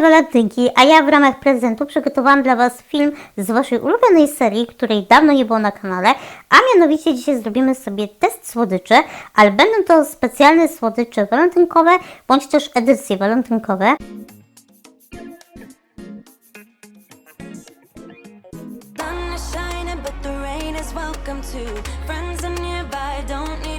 walentynki, a ja w ramach prezentu przygotowałam dla Was film z Waszej ulubionej serii, której dawno nie było na kanale, a mianowicie dzisiaj zrobimy sobie test słodyczy, ale będą to specjalne słodycze walentynkowe, bądź też edycje walentynkowe. Welcome too. Friends are nearby, don't need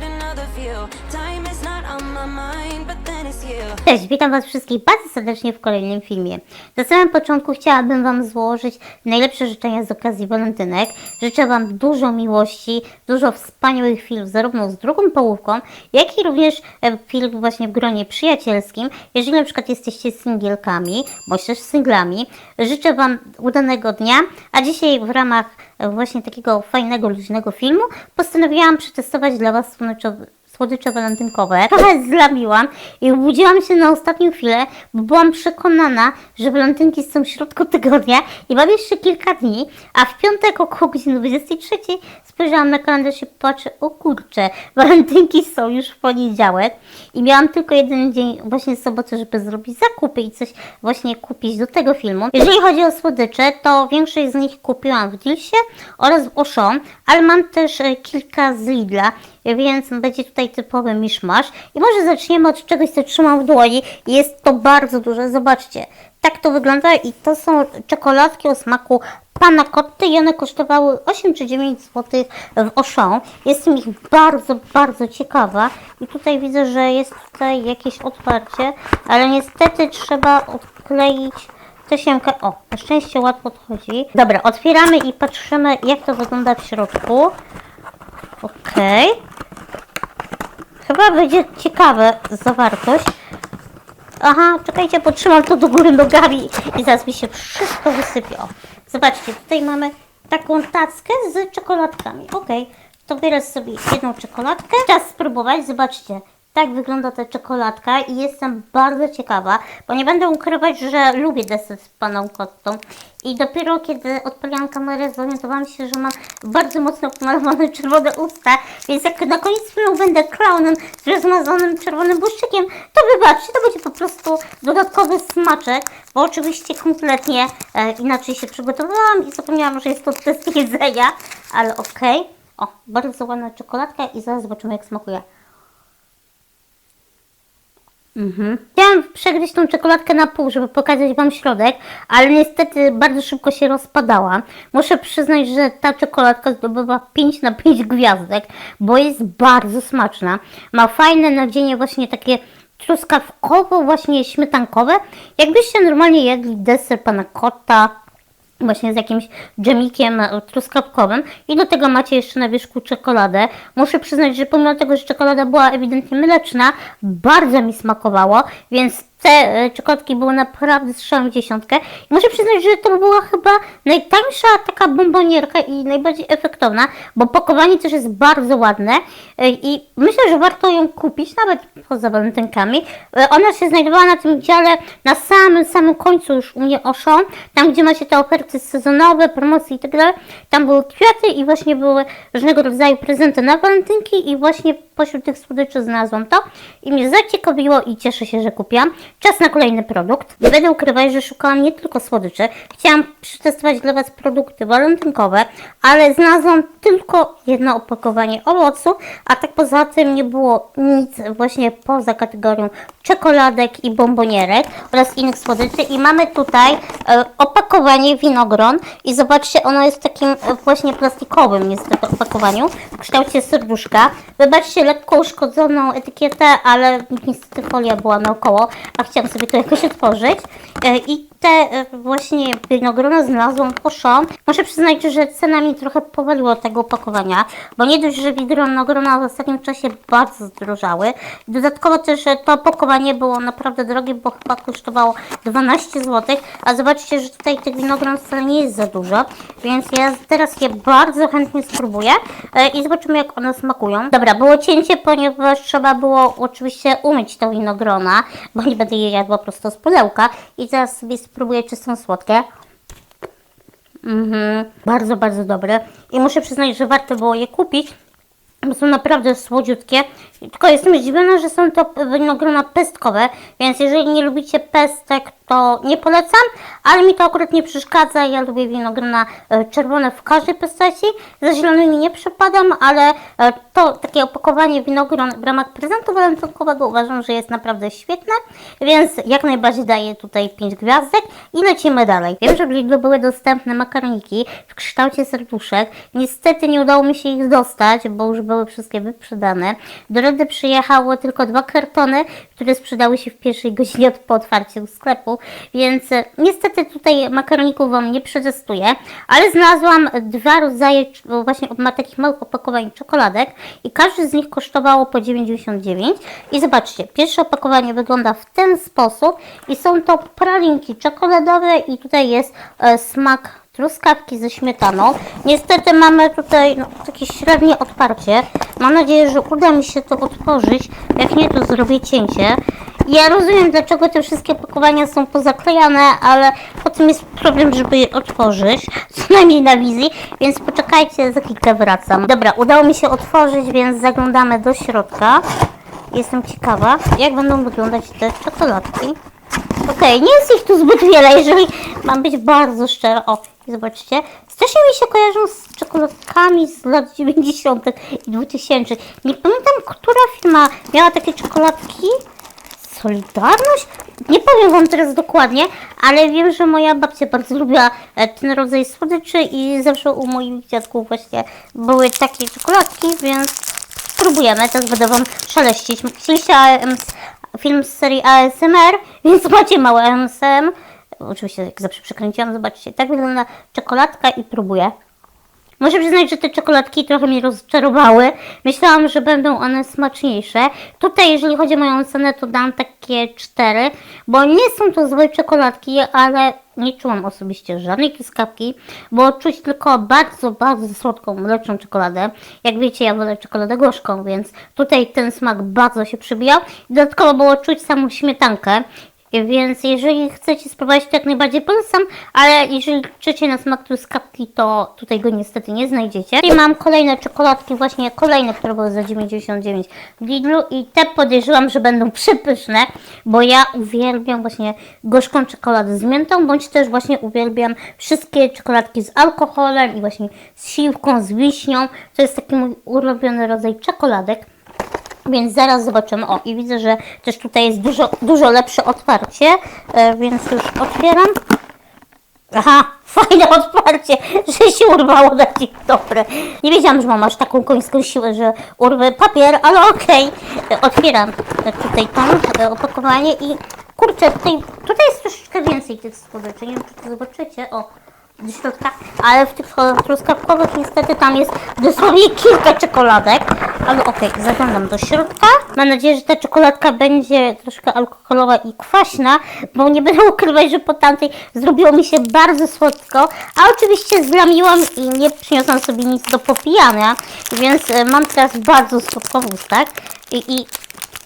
Cześć, witam Was wszystkich bardzo serdecznie w kolejnym filmie. Na samym początku chciałabym Wam złożyć najlepsze życzenia z okazji walentynek. Życzę Wam dużo miłości, dużo wspaniałych chwil, zarówno z drugą połówką, jak i również e, chwil właśnie w gronie przyjacielskim. Jeżeli na przykład jesteście singielkami, bądź też singlami, życzę Wam udanego dnia, a dzisiaj w ramach właśnie takiego fajnego, luźnego filmu postanowiłam przetestować dla Was słoneczowy słodycze walentynkowe. Trochę zlamiłam i obudziłam się na ostatnią chwilę, bo byłam przekonana, że walentynki są w środku tygodnia i mam jeszcze kilka dni, a w piątek około godziny 23 spojrzałam na kalendarz i patrzę, o kurczę, walentynki są już w poniedziałek i miałam tylko jeden dzień, właśnie sobotę, żeby zrobić zakupy i coś właśnie kupić do tego filmu. Jeżeli chodzi o słodycze, to większość z nich kupiłam w Dilsie oraz w Auchan, ale mam też e, kilka z Lidla, więc będzie tutaj typowy miszmasz. I może zaczniemy od czegoś, co trzymam w dłoni. Jest to bardzo duże, zobaczcie. Tak to wygląda i to są czekoladki o smaku pana kotty i one kosztowały 8 czy 9 zł w Auchan. Jestem ich bardzo, bardzo ciekawa i tutaj widzę, że jest tutaj jakieś otwarcie, ale niestety trzeba odkleić tasiemkę. O, na szczęście łatwo odchodzi. Dobra, otwieramy i patrzymy jak to wygląda w środku. Okej. Chyba będzie ciekawe zawartość. Aha, czekajcie, potrzymam to do góry nogami i zaraz mi się wszystko wysypie. Zobaczcie, tutaj mamy taką tackę z czekoladkami. Okej, to biorę sobie jedną czekoladkę. Czas spróbować, zobaczcie. Tak wygląda ta czekoladka i jestem bardzo ciekawa, bo nie będę ukrywać, że lubię deser z paną Kottą. I dopiero kiedy odpaliłam kamerę, zorientowałam się, że mam bardzo mocno pomalowane czerwone usta, więc jak na koniec filmu będę klaunem z rozmazanym czerwonym błyszczykiem, to wybaczcie, to będzie po prostu dodatkowy smaczek, bo oczywiście kompletnie e, inaczej się przygotowałam i zapomniałam, że jest to test jedzenia, ale okej. O, bardzo ładna czekoladka i zaraz zobaczymy jak smakuje. Mhm. Chciałam przegryźć tą czekoladkę na pół, żeby pokazać Wam środek, ale niestety bardzo szybko się rozpadała. Muszę przyznać, że ta czekoladka zdobywa 5 na 5 gwiazdek, bo jest bardzo smaczna. Ma fajne nadzienie właśnie takie truskawkowo, właśnie śmietankowe. Jakbyście normalnie jedli deser pana kota, właśnie z jakimś dżemikiem truskawkowym i do tego macie jeszcze na wierzchu czekoladę. Muszę przyznać, że pomimo tego, że czekolada była ewidentnie mleczna, bardzo mi smakowało, więc te czekoladki były naprawdę strzałem w dziesiątkę. I muszę przyznać, że to była chyba najtańsza taka bombonierka i najbardziej efektowna, bo pakowanie też jest bardzo ładne e, i myślę, że warto ją kupić, nawet poza walentynkami. E, Ona się znajdowała na tym dziale na samym, samym końcu już u mnie Auchan, tam gdzie macie te oferty sezonowe, promocje i tak. Tam były kwiaty i właśnie były różnego rodzaju prezenty na walentynki i właśnie pośród tych słodyczy znalazłam to i mnie zaciekawiło i cieszę się, że kupiłam. Czas na kolejny produkt. Nie będę ukrywać, że szukałam nie tylko słodyczy. Chciałam przetestować dla Was produkty walentynkowe, ale znalazłam tylko jedno opakowanie owocu, a tak poza tym nie było nic właśnie poza kategorią czekoladek i bombonierek oraz innych słodyczy i mamy tutaj e, opakowanie winogron i zobaczcie, ono jest w takim e, właśnie plastikowym niestety opakowaniu w kształcie serduszka. Wybaczcie lekko uszkodzoną etykietę, ale niestety folia była naokoło, a chciałam sobie to jakoś otworzyć. E, i te e, właśnie winogrona znalazłam w Auchan. Muszę przyznać, że cena mi trochę powaliła tego opakowania, bo nie dość, że winogrona w ostatnim czasie bardzo zdrożały. Dodatkowo też e, to opakowanie było naprawdę drogie, bo chyba kosztowało 12 zł, a zobaczcie, że tutaj tych winogron wcale nie jest za dużo, więc ja teraz je bardzo chętnie spróbuję e, i zobaczymy jak one smakują. Dobra, było cięcie, ponieważ trzeba było oczywiście umyć te winogrona, bo nie będę je jadła prosto z pudełka i teraz sobie spróbuję, czy są słodkie. Mhm, bardzo, bardzo dobre. I muszę przyznać, że warto było je kupić, bo są naprawdę słodziutkie Tylko jestem zdziwiona, że są to winogrona pestkowe, więc jeżeli nie lubicie pestek, to nie polecam, ale mi to akurat nie przeszkadza. Ja lubię winogrona e, czerwone w każdej postaci. Ze zielonymi nie przepadam, ale e, to takie opakowanie winogron w ramach prezentu walentynkowego uważam, że jest naprawdę świetne, więc jak najbardziej daję tutaj 5 gwiazdek i lecimy dalej. Wiem, że w Lidlu były dostępne makaroniki w kształcie serduszek. Niestety nie udało mi się ich dostać, bo już były wszystkie wyprzedane. Do Redy przyjechało tylko dwa kartony, które sprzedały się w pierwszej godzinie po otwarciu sklepu, więc e, niestety tutaj makaroników Wam nie przetestuję, ale znalazłam dwa rodzaje właśnie ma takich małych opakowań czekoladek i każdy z nich kosztowało po 99 i zobaczcie, pierwsze opakowanie wygląda w ten sposób i są to pralinki czekoladowe i tutaj jest e, smak truskawki ze śmietaną. Niestety mamy tutaj no, takie średnie odparcie. Mam nadzieję, że uda mi się to otworzyć. Jak nie, to zrobię cięcie. Ja rozumiem, dlaczego te wszystkie opakowania są pozaklejane, ale potem jest problem, żeby je otworzyć, co najmniej na wizji, więc poczekajcie, za chwilkę wracam. Dobra, udało mi się otworzyć, więc zaglądamy do środka. Jestem ciekawa, jak będą wyglądać te czekoladki. Okej, nie jest ich tu zbyt wiele, jeżeli mam być bardzo szczera. O, i zobaczcie. Strasznie mi się kojarzą z czekoladkami z lat 90. i 2000. Nie pamiętam, która firma miała takie czekoladki. Solidarność? Nie powiem Wam teraz dokładnie, ale wiem, że moja babcia bardzo lubiła e, ten rodzaj słodyczy i zawsze u moich dziadków właśnie były takie czekoladki, więc spróbujemy. Teraz będę Wam szeleścić. Chcieliście AMS, film z serii ASMR, więc macie małe ASM. Oczywiście, jak zawsze przekręciłam, zobaczcie. Tak wygląda czekoladka i próbuję. Muszę przyznać, że te czekoladki trochę mnie rozczarowały. Myślałam, że będą one smaczniejsze. Tutaj, jeżeli chodzi o moją cenę, to dam takie cztery, bo nie są to złe czekoladki, ale nie czułam osobiście żadnej truskawki, bo czuć tylko bardzo, bardzo słodką, mleczną czekoladę. Jak wiecie, ja wolę czekoladę gorzką, więc tutaj ten smak bardzo się przybijał. Dodatkowo było czuć samą śmietankę. Więc jeżeli chcecie spróbować, to jak najbardziej polecam, ale jeżeli liczycie na smak truskawki, to tutaj go niestety nie znajdziecie. I mam kolejne czekoladki, właśnie kolejne, które były za 99 w Lidlu i te podejrzewam, że będą przepyszne, bo ja uwielbiam właśnie gorzką czekoladę z miętą, bądź też właśnie uwielbiam wszystkie czekoladki z alkoholem i właśnie z siłką, z wiśnią. To jest taki mój ulubiony rodzaj czekoladek. Więc zaraz zobaczymy. O, i widzę, że też tutaj jest dużo, dużo lepsze otwarcie, e, więc już otwieram. Aha, fajne otwarcie, że się urwało na dzień dobry. Nie wiedziałam, że mam aż taką końską siłę, że urwę papier, ale okej. E, Otwieram tutaj to e, opakowanie i kurczę, tutaj, tutaj jest troszeczkę więcej tych słodyczy. Nie wiem, czy to zobaczycie. O, do środka, ale w tych truskawkowych niestety tam jest dosłownie kilka czekoladek, ale okej, zaglądam do środka. Mam nadzieję, że ta czekoladka będzie troszkę alkoholowa i kwaśna, bo nie będę ukrywać, że po tamtej zrobiło mi się bardzo słodko, a oczywiście zlamiłam i nie przyniosłam sobie nic do popijania, więc e, mam teraz bardzo słodko w ustach i, i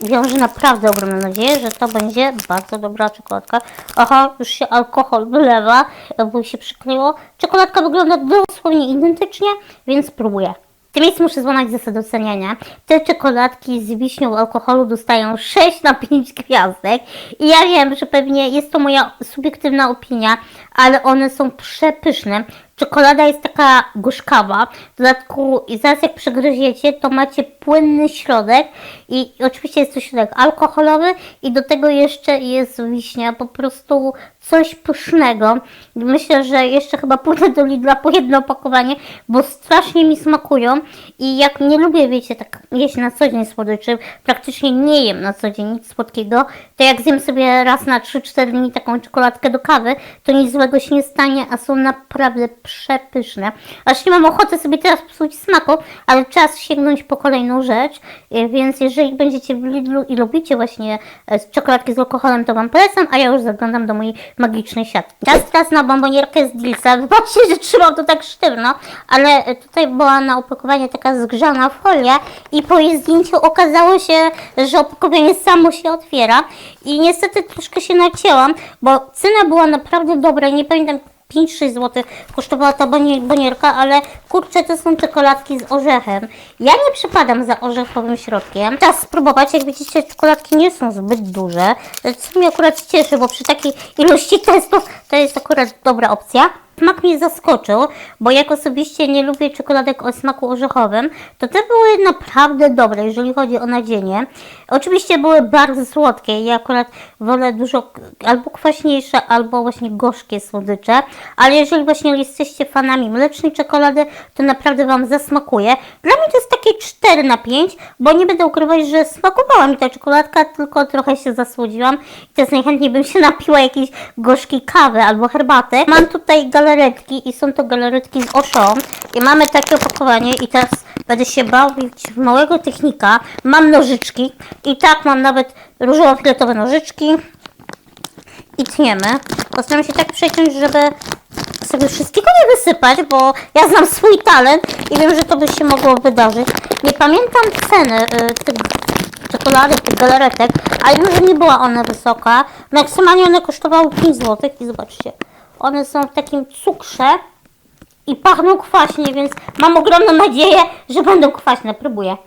Wiąże naprawdę ogromną nadzieję, że to będzie bardzo dobra czekoladka. Aha, już się alkohol wylewa, bo się przykryło. Czekoladka wygląda dosłownie identycznie, więc spróbuję. W tym miejscu muszę złamać zasadę oceniania. Te czekoladki z wiśnią alkoholu dostają 6 na 5 gwiazdek. I ja wiem, że pewnie jest to moja subiektywna opinia, ale one są przepyszne. Czekolada jest taka gorzkawa. W dodatku, i zaraz jak przegryziecie, to macie płynny środek. I oczywiście jest to środek alkoholowy i do tego jeszcze jest wiśnia. Po prostu coś pysznego. Myślę, że jeszcze chyba pójdę do Lidla po jedno opakowanie, bo strasznie mi smakują. I jak nie lubię, wiecie, tak jeść na co dzień słodyczy, praktycznie nie jem na co dzień nic słodkiego, to jak zjem sobie raz na 3-4 dni taką czekoladkę do kawy, to nic złego się nie stanie, a są naprawdę przepyszne. Aż nie mam ochoty sobie teraz psuć smaku, ale czas sięgnąć po kolejną rzecz, e, więc jeżeli będziecie w Lidlu i lubicie właśnie e, czekoladki z alkoholem, to Wam polecam, a ja już zaglądam do mojej magicznej siatki. Czas teraz na bombonierkę z Dilsa. Wybaczcie, że trzymam to tak sztywno, ale e, tutaj była na opakowanie taka zgrzana folia i po jej zdjęciu okazało się, że opakowanie samo się otwiera i niestety troszkę się nacięłam, bo cena była naprawdę dobra, nie pamiętam 5-6 zł kosztowała ta boni- bonierka, ale kurczę, to są czekoladki z orzechem. Ja nie przypadam za orzechowym środkiem. Czas spróbować, jak widzicie, czekoladki nie są zbyt duże, co mnie akurat cieszy, bo przy takiej ilości testów to jest akurat dobra opcja. Smak mnie zaskoczył, bo jak osobiście nie lubię czekoladek o smaku orzechowym, to te były naprawdę dobre, jeżeli chodzi o nadzienie. Oczywiście były bardzo słodkie, ja akurat wolę dużo albo kwaśniejsze, albo właśnie gorzkie słodycze, ale jeżeli właśnie jesteście fanami mlecznej czekolady, to naprawdę Wam zasmakuje. Dla mnie to jest takie 4 na 5, bo nie będę ukrywać, że smakowała mi ta czekoladka, tylko trochę się zasłodziłam i teraz najchętniej bym się napiła jakiejś gorzkiej kawy albo herbaty. Mam tutaj galaretki i są to galaretki z Auchan i mamy takie opakowanie i teraz będę się bawić w małego technika. Mam nożyczki i tak mam nawet różowo-fioletowe nożyczki i tniemy. Postaram się tak przeciąć, żeby sobie wszystkiego nie wysypać, bo ja znam swój talent i wiem, że to by się mogło wydarzyć. Nie pamiętam ceny y, tych czekoladek, tych galaretek, ale wiem, że nie była ona wysoka. Maksymalnie one kosztowały 5 zł i zobaczcie, one są w takim cukrze i pachną kwaśnie, więc mam ogromną nadzieję, że będą kwaśne. Próbuję.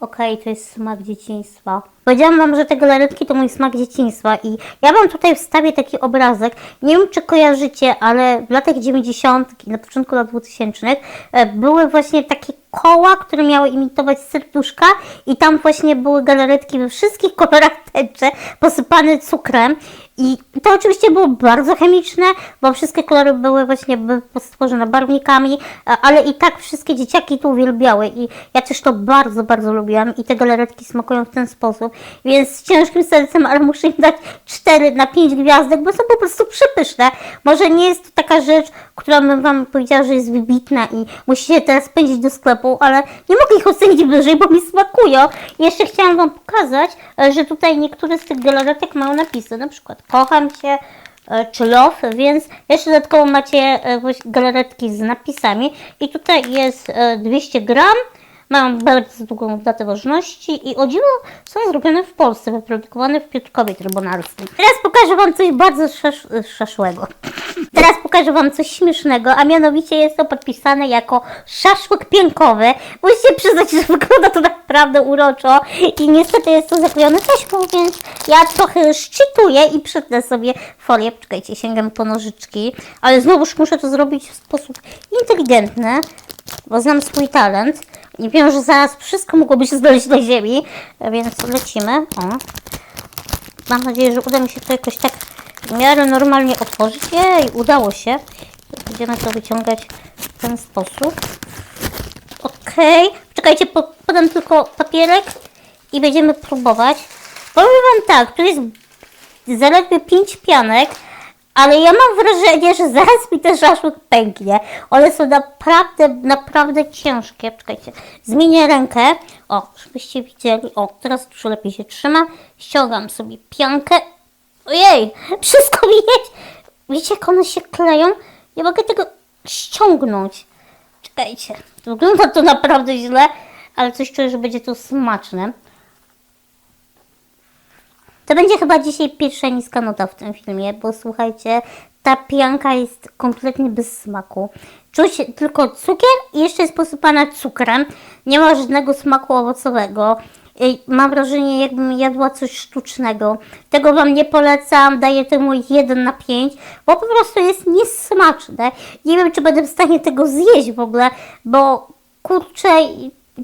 Okej, to jest smak dzieciństwa. Powiedziałam Wam, że te galaretki to mój smak dzieciństwa i ja Wam tutaj wstawię taki obrazek. Nie wiem, czy kojarzycie, ale w latach 90. i na początku lat 2000 e, były właśnie takie koła, które miały imitować serduszka i tam właśnie były galaretki we wszystkich kolorach tęczy, posypane cukrem i to oczywiście było bardzo chemiczne, bo wszystkie kolory były właśnie stworzone barwnikami, a- ale i tak wszystkie dzieciaki to uwielbiały i ja też to bardzo, bardzo lubiłam i te galaretki smakują w ten sposób, więc z ciężkim sercem, ale muszę im dać 4 na 5 gwiazdek, bo są po prostu przepyszne. Może nie jest to taka rzecz, która bym Wam powiedziała, że jest wybitna i musicie teraz pędzić do sklepu, ale nie mogę ich ocenić wyżej, bo mi smakują. I jeszcze chciałam Wam pokazać, e, że tutaj niektóre z tych galaretek mają napisy, na przykład kocham Cię, e, czy love, więc jeszcze dodatkowo macie e, galaretki z napisami. I tutaj jest e, 200 gram, mają bardzo długą datę ważności i o dziwo są zrobione w Polsce, wyprodukowane w Piotrkowie Trybunalskim. Teraz pokażę Wam coś bardzo szasz, szaszłego. Teraz pokażę Wam coś śmiesznego, a mianowicie jest to podpisane jako szaszłyk piękowy. Musicie przyznać, że wygląda to naprawdę uroczo i niestety jest to zaklejone taśmą, więc ja trochę szczytuję i przytnę sobie folię. Czekajcie, sięgam po nożyczki, ale znowuż muszę to zrobić w sposób inteligentny, bo znam swój talent. I wiem, że zaraz wszystko mogłoby się znaleźć na ziemi, więc lecimy. O. Mam nadzieję, że uda mi się to jakoś tak w miarę normalnie otworzyć. Jej, udało się. Będziemy to wyciągać w ten sposób. Okej. Czekajcie, po, podam tylko papierek i będziemy próbować. Powiem Wam tak, tu jest zaledwie 5 pianek, ale ja mam wrażenie, że zaraz mi ten szaszłyk pęknie. One są naprawdę, naprawdę ciężkie. Czekajcie, zmienię rękę. O, żebyście widzieli. O, teraz dużo lepiej się trzyma. Ściągam sobie piankę. Ojej, wszystko widać. Wiecie, jak one się kleją? Nie mogę tego ściągnąć. Czekajcie, wygląda to naprawdę źle, ale coś czuję, że będzie to smaczne. To będzie chyba dzisiaj pierwsza niska nota w tym filmie, bo słuchajcie, ta pianka jest kompletnie bez smaku. Czuć tylko cukier i jeszcze jest posypana cukrem. Nie ma żadnego smaku owocowego. Mam wrażenie, jakbym jadła coś sztucznego. Tego Wam nie polecam, daję temu 1 na 5, bo po prostu jest niesmaczne. Nie wiem, czy będę w stanie tego zjeść w ogóle, bo kurczę,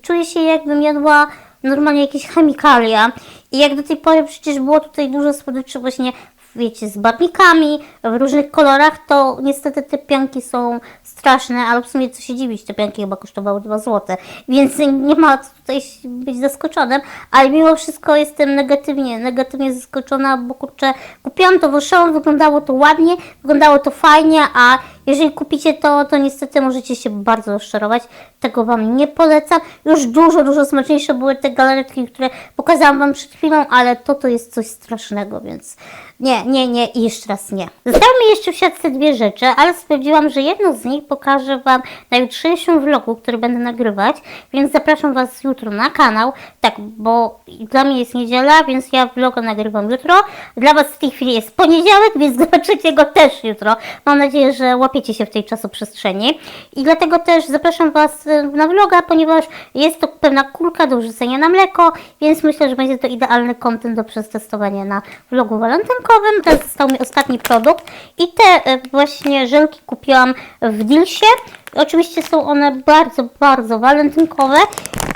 czuję się jakbym jadła normalnie jakieś chemikalia. I jak do tej pory przecież było tutaj dużo słodyczy właśnie, wiecie, z barwnikami, w różnych kolorach, to niestety te pianki są straszne, ale w sumie co się dziwić, te pianki chyba kosztowały 2 zł, więc nie ma co tutaj być zaskoczonym, ale mimo wszystko jestem negatywnie, negatywnie zaskoczona, bo kurczę, kupiłam to w Auchan, wyglądało to ładnie, wyglądało to fajnie, a Jeżeli kupicie to, to niestety możecie się bardzo rozczarować. Tego Wam nie polecam. Już dużo, dużo smaczniejsze były te galaretki, które pokazałam Wam przed chwilą, ale to to jest coś strasznego, więc nie, nie, nie i jeszcze raz nie. Zostały mi jeszcze w siatce dwie rzeczy, ale stwierdziłam, że jedną z nich pokażę Wam na jutrzejszym vlogu, który będę nagrywać, więc zapraszam Was jutro na kanał. Tak, bo dla mnie jest niedziela, więc ja vloga nagrywam jutro. Dla Was w tej chwili jest poniedziałek, więc zobaczycie go też jutro. Mam nadzieję, że łapiecie się w tej czasoprzestrzeni. I dlatego też zapraszam Was y, na vloga, ponieważ jest to pewna kulka do wrzucenia na mleko, więc myślę, że będzie to idealny content do przetestowania na vlogu walentynkowym. To został mi ostatni produkt i te y, właśnie żelki kupiłam w Dilsie. Oczywiście są one bardzo, bardzo walentynkowe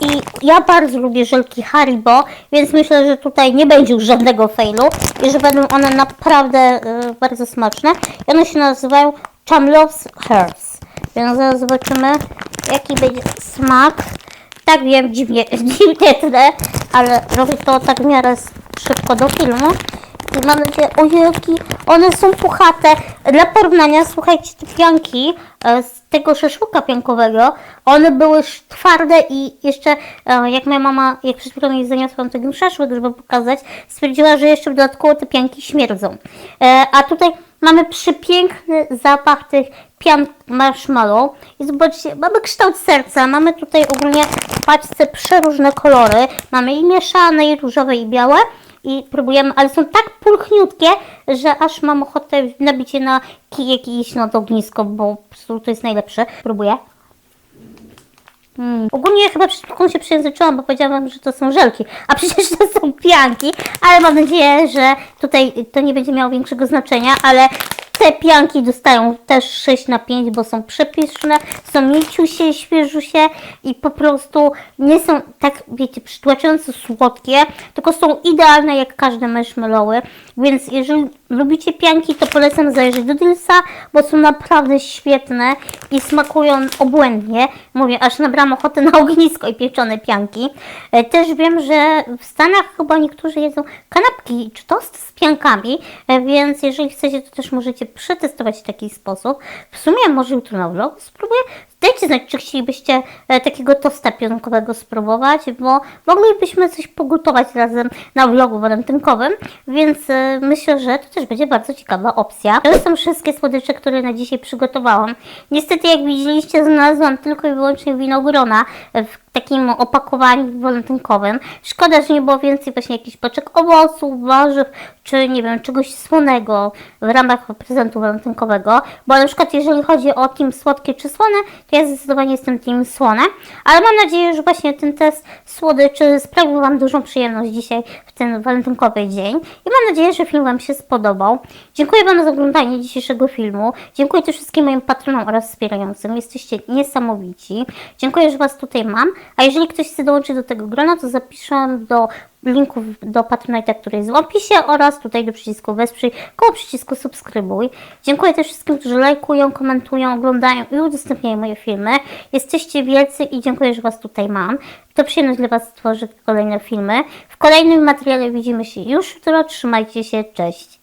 i ja bardzo lubię żelki Haribo, więc myślę, że tutaj nie będzie już żadnego failu i że będą one naprawdę y, bardzo smaczne. I one się nazywają Chamlows Herbs. Więc zaraz zobaczymy, jaki będzie smak. Tak wiem, dziwnie, dziwnie tyle, ale robię to tak w miarę szybko do filmu. I mam nadzieję, one są puchate. Dla porównania, słuchajcie, te pianki e, z tego szaszłyka piankowego, one były twarde i jeszcze, e, jak moja mama, jak przed chwilą jej zaniosłam ten szaszłyk, żeby pokazać, stwierdziła, że jeszcze dodatkowo te pianki śmierdzą. E, A tutaj mamy przepiękny zapach tych pian marshmallow. I zobaczcie, mamy kształt serca, mamy tutaj ogólnie w paczce przeróżne kolory. Mamy i mieszane, i różowe, i białe. I próbujemy, ale są tak pulchniutkie, że aż mam ochotę nabić je na kijek i iść na to ognisko, bo po prostu to jest najlepsze. Próbuję. Mm. Ogólnie chyba przed chwilą się przejęzyczyłam, bo powiedziałam, że to są żelki, a przecież to są pianki, ale mam nadzieję, że tutaj to nie będzie miało większego znaczenia, ale te pianki dostają też 6 na 5, bo są przepyszne, są mięciusie, świeżusie i po prostu nie są tak, wiecie, przytłaczająco słodkie, tylko są idealne jak każde marshmallowy, więc jeżeli lubicie pianki, to polecam zajrzeć do Dilsa, bo są naprawdę świetne i smakują obłędnie. Mówię, aż nabrałam ochotę na ognisko i pieczone pianki. E, Też wiem, że w Stanach chyba niektórzy jedzą kanapki czy tost z piankami, e, więc jeżeli chcecie, to też możecie przetestować w taki sposób. W sumie może jutro na vlog spróbuję. Dajcie znać, czy chcielibyście e, takiego tosta piankowego spróbować, bo moglibyśmy coś pogotować razem na vlogu walentynkowym, więc e, myślę, że to też będzie bardzo ciekawa opcja. To są wszystkie słodycze, które na dzisiaj przygotowałam. Niestety, jak widzieliście, znalazłam tylko i wyłącznie winogrona w takim opakowaniu walentynkowym. Szkoda, że nie było więcej właśnie jakichś paczek owoców, warzyw, czy nie wiem, czegoś słonego w ramach prezentu walentynkowego, bo na przykład jeżeli chodzi o team słodkie czy słone, to ja zdecydowanie jestem team słone, ale mam nadzieję, że właśnie ten test słodyczy sprawił Wam dużą przyjemność dzisiaj w ten walentynkowy dzień i mam nadzieję, że film Wam się spodobał. Dziękuję Wam za oglądanie dzisiejszego filmu. Dziękuję też wszystkim moim patronom oraz wspierającym. Jesteście niesamowici. Dziękuję, że Was tutaj mam. A jeżeli ktoś chce dołączyć do tego grona, to zapiszę do linków do Patronite'a, który jest w opisie oraz tutaj do przycisku wesprzyj, koło przycisku subskrybuj. Dziękuję też wszystkim, którzy lajkują, komentują, oglądają i udostępniają moje filmy. Jesteście wielcy i dziękuję, że Was tutaj mam. To przyjemność dla Was stworzyć kolejne filmy. W kolejnym materiale widzimy się już jutro. Trzymajcie się, cześć!